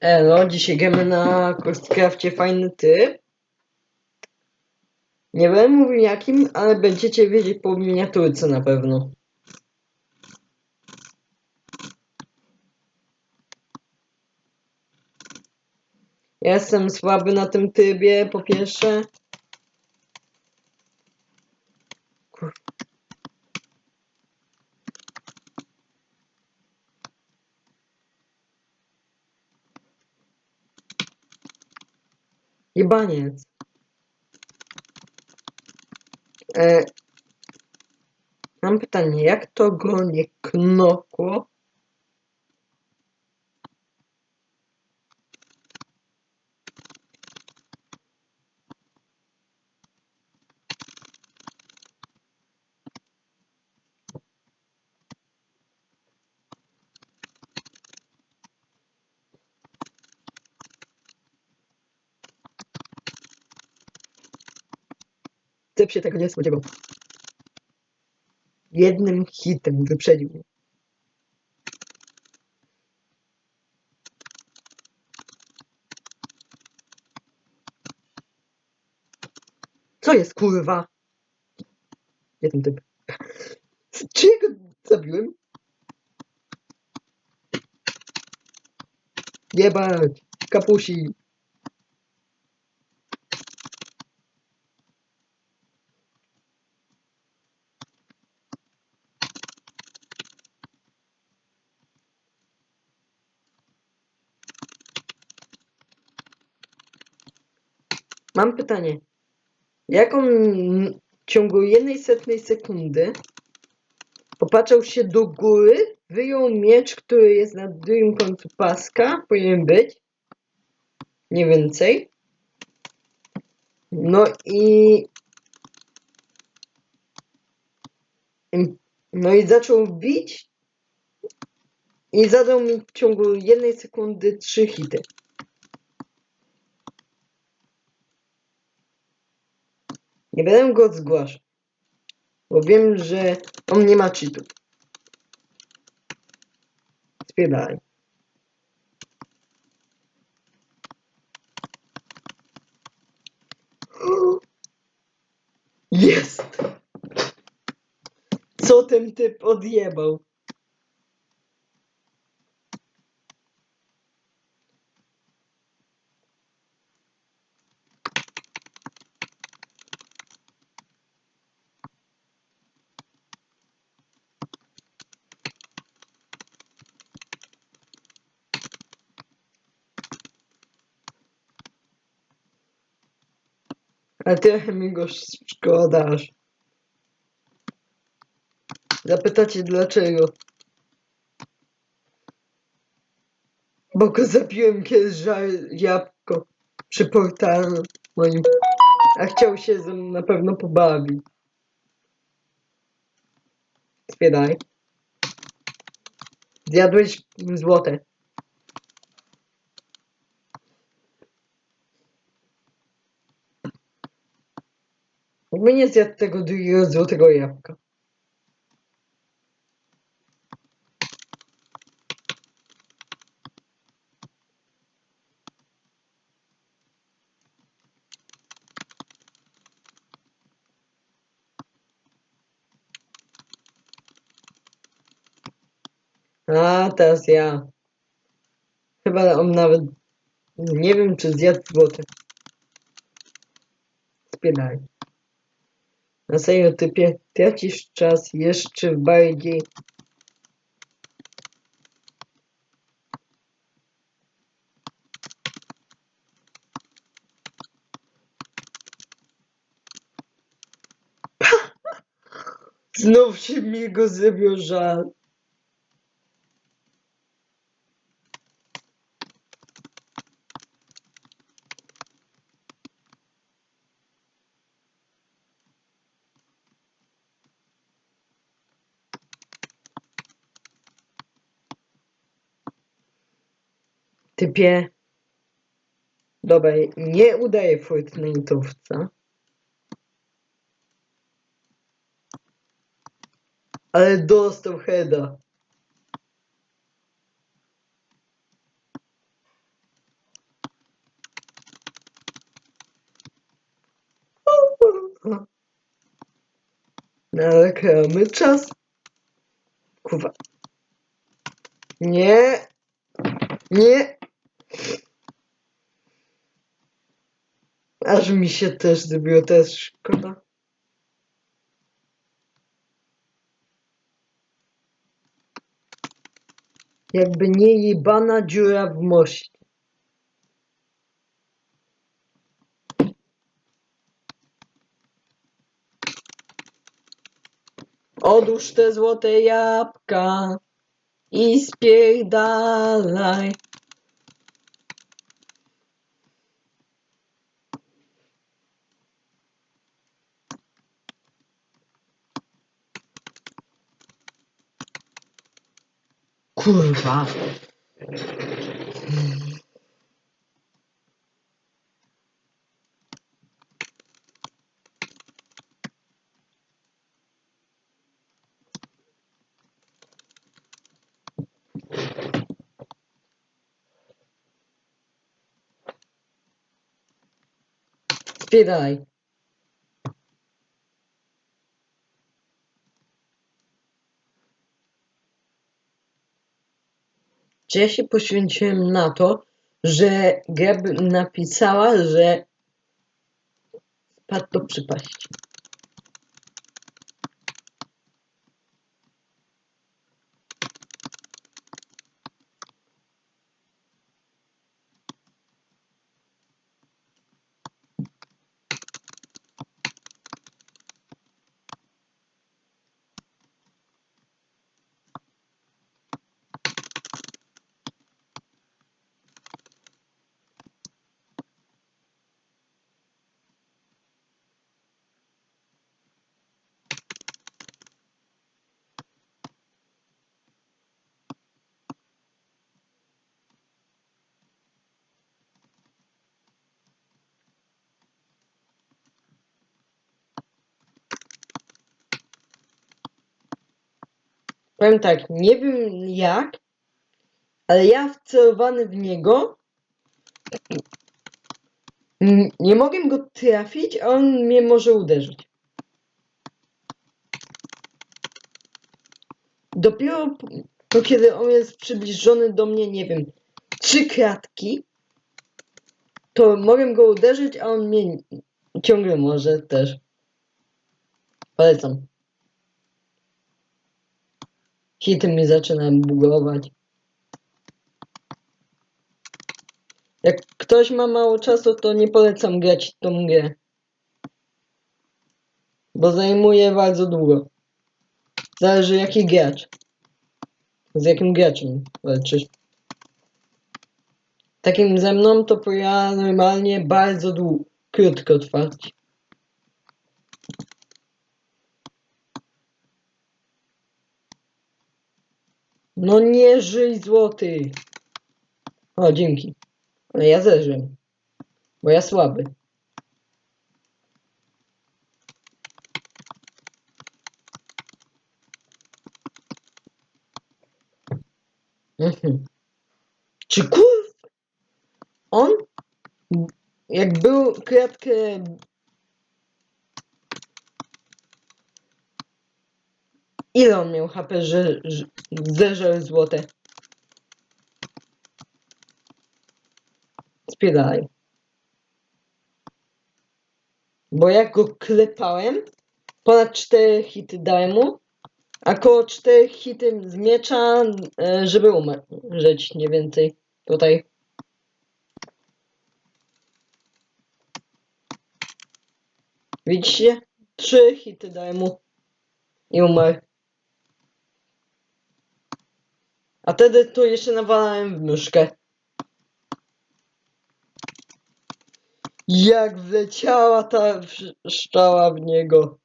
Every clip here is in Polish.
Elo, dzisiaj gramy na Kostkrafcie fajny typ. Nie będę mówił jakim, ale będziecie wiedzieć po miniaturce na pewno. Ja jestem słaby na tym trybie, po pierwsze. Jebaniec. E, mam pytanie, jak to go nie knokło? Typ się tego nie spodziewał. Jednym hitem wyprzedził mnie. Co jest kurwa? Gdzie ten typ? Czy go zabiłem? Jebać! Kapusi! Mam pytanie. Jak on w ciągu jednej setnej sekundy popatrzał się do góry, wyjął miecz, który jest na drugim końcu paska, powinien być. Nie więcej. No i... No i zaczął bić i zadał mi w ciągu jednej sekundy trzy hity. Nie będę go zgłaszał. Bo wiem, że on nie ma cheatów. Spierdalaj. Jest! Co ten typ odjebał? A trochę mi go szkoda. Zapytacie dlaczego? Bo go zabiłem kiedyś żar jabłko przy portalu moim. A chciał się ze mną na pewno pobawić. Spiedaj. Zjadłeś złote. Jakby nie zjadł tego drugiego złotego jabłka. A, teraz ja. Chyba on nawet... Nie wiem, czy zjadł złote. Spiedaj. Na serio typie tracisz czas jeszcze bardziej. Znów się mi go zrobił żal. Typie. Dobra, nie udaje Fortnite'owca. Ale dostał heada. No Narekamy czas. Kurwa. Nie. Nie. Aż mi się też zrobiło też szkoda. Jakby nie jebana dziura w moście. Odłóż te złote jabłka i spierdalaj. Kurwa. Spierdalaj. Czy ja się poświęciłem na to, że by napisała, że spadł do przypaści. Powiem tak, nie wiem jak, ale ja wcelowany w niego nie mogę go trafić, a on mnie może uderzyć. Dopiero to kiedy on jest przybliżony do mnie, nie wiem, trzy kratki, to mogę go uderzyć, a on mnie ciągle może też. Polecam. Hity mi zaczyna bugować. Jak ktoś ma mało czasu, to nie polecam grać tą grę. Bo zajmuje bardzo długo. Zależy jaki gracz. Z jakim graczem walczysz. Takim ze mną to powinna normalnie bardzo długo, krótko trwać. No nie żyj złoty. O, dzięki. Ale ja zeżrem. Bo ja słaby. Mhm. Czy kur... On jak był kratkę Ile on miał HP, że, że złote? Spierdalaj. Bo jak go klepałem, ponad 4 hity dałem mu, a koło 4 hity z miecza, e, żeby umrzeć, nie więcej. Tutaj. Widzicie? 3 hity dałem mu i umarł. A wtedy tu jeszcze nawalałem w myszkę. Jak wleciała ta szczała w niego.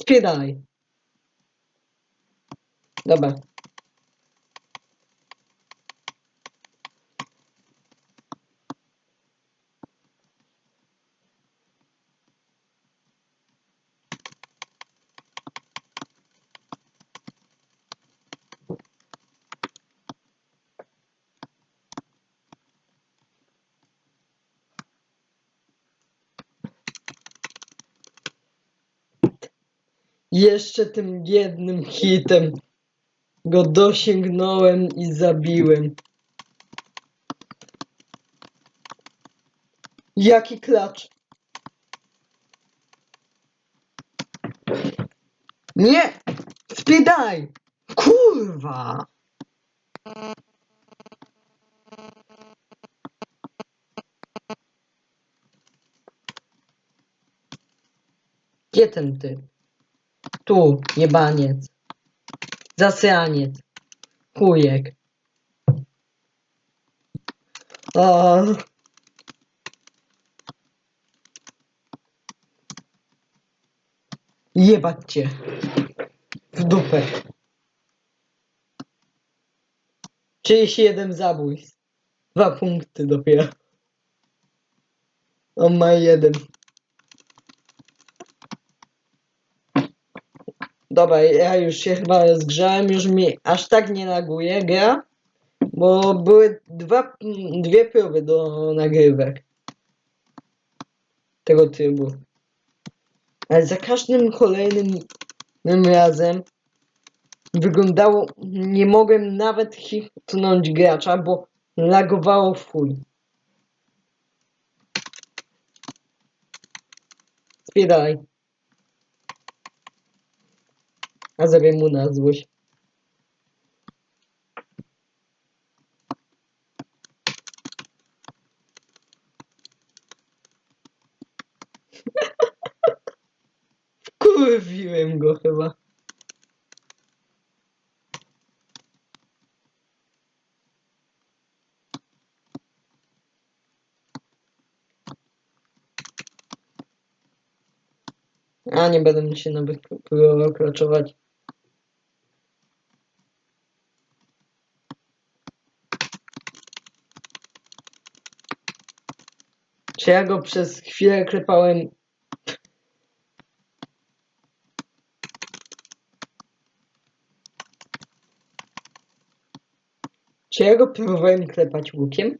Spierdalaj. Dobra. Jeszcze tym jednym hitem go dosięgnąłem i zabiłem. Jaki klacz? Nie! Spiedaj! Kurwa! Gdzie ten ty? Tu, jebaniec. Zasyaniec. Chujek. O. Jebać cię. W dupę. 31 zabójstw. Dwa punkty dopiero. On ma jeden. Dobra, ja już się chyba rozgrzałem, już mi aż tak nie laguje gra, bo były dwa, dwie próby do nagrywek tego trybu. Ale za każdym kolejnym razem wyglądało, nie mogłem nawet hitnąć gracza, bo lagowało w chuj. A zrobię mu na złość. Kurwiłem go chyba. A nie będę się nawet próbował klaczować. Czy ja go przez chwilę klepałem? Czy ja go próbowałem klepać łukiem?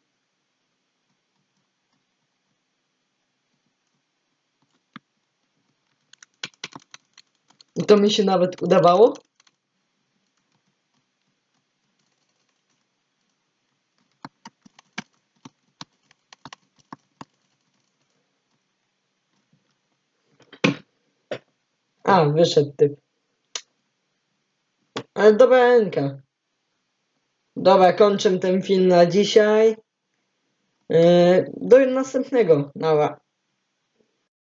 I to mi się nawet udawało? A, wyszedł typ. Ale dobra ręka. Dobra, kończę ten film na dzisiaj. Yy, do następnego. Nara.